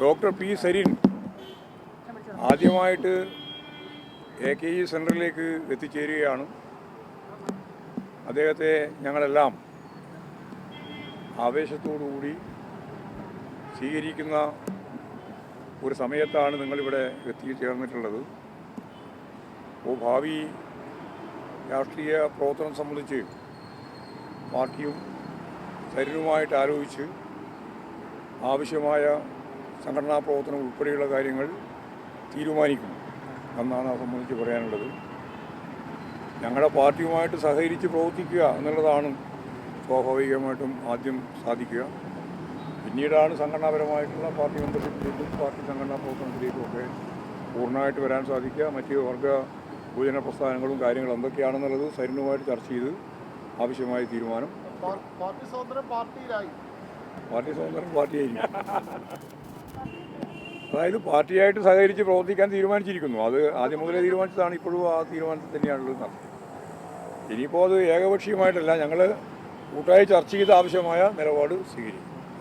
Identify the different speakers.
Speaker 1: Doctor P Sarin ആദ്യമായിട്ട് A K E സെന്ററിലേക്ക് എത്തിച്ചേരുകയാണ്. അദ്ദേഹത്തെ ഞങ്ങളെല്ലാം ആവേശത്തോടുകൂടി സ്വീകരിക്കുന്ന ഒരു സമയത്താണ് നിങ്ങളിവിടെ എത്തിച്ചേർന്നിട്ടുള്ളത്. അപ്പോൾ ഭാവി രാഷ്ട്രീയ പ്രവർത്തനം സംബന്ധിച്ച് പാർട്ടിയും ശരീരവുമായിട്ട് ആലോചിച്ച് ആവശ്യമായ സംഘടനാ പ്രവർത്തനം ഉൾപ്പെടെയുള്ള കാര്യങ്ങൾ തീരുമാനിക്കും എന്നാണ് അത് സംബന്ധിച്ച് പറയാനുള്ളത്. ഞങ്ങളുടെ പാർട്ടിയുമായിട്ട് സഹകരിച്ച് പ്രവർത്തിക്കുക എന്നുള്ളതാണ് സ്വാഭാവികമായിട്ടും ആദ്യം സാധിക്കുക. പിന്നീടാണ് സംഘടനാപരമായിട്ടുള്ള പാർട്ടി മെമ്പർഷിപ്പിലേക്കും പാർട്ടി സംഘടനാ പ്രവർത്തനത്തിലേക്കും ഒക്കെ പൂർണമായിട്ട് വരാൻ സാധിക്കുക. മറ്റ് വർഗ ഭൂജന പ്രസ്ഥാനങ്ങളും കാര്യങ്ങളും എന്തൊക്കെയാണെന്നുള്ളത് സരിനുമായിട്ട് ചർച്ച ചെയ്ത് ആവശ്യമായ തീരുമാനം.
Speaker 2: പാർട്ടി സ്വാതന്ത്ര്യം പാർട്ടിയിലായി.
Speaker 1: പാർട്ടി സ്വതന്ത്രം പാർട്ടിയായിരിക്കും. അതായത് പാർട്ടിയായിട്ട് സഹകരിച്ച് പ്രവർത്തിക്കാൻ തീരുമാനിച്ചിരിക്കുന്നു. അത് ആദ്യം മുതലേ തീരുമാനിച്ചതാണ്. ഇപ്പോഴും ആ തീരുമാനത്തിൽ തന്നെയാണുള്ളത് ഇനിയിപ്പോൾ അത് ഏകപക്ഷീയമായിട്ടല്ല. ഞങ്ങൾ കൂട്ടായി ചർച്ച ചെയ്ത് ആവശ്യമായ നിലപാട് സ്വീകരിക്കും.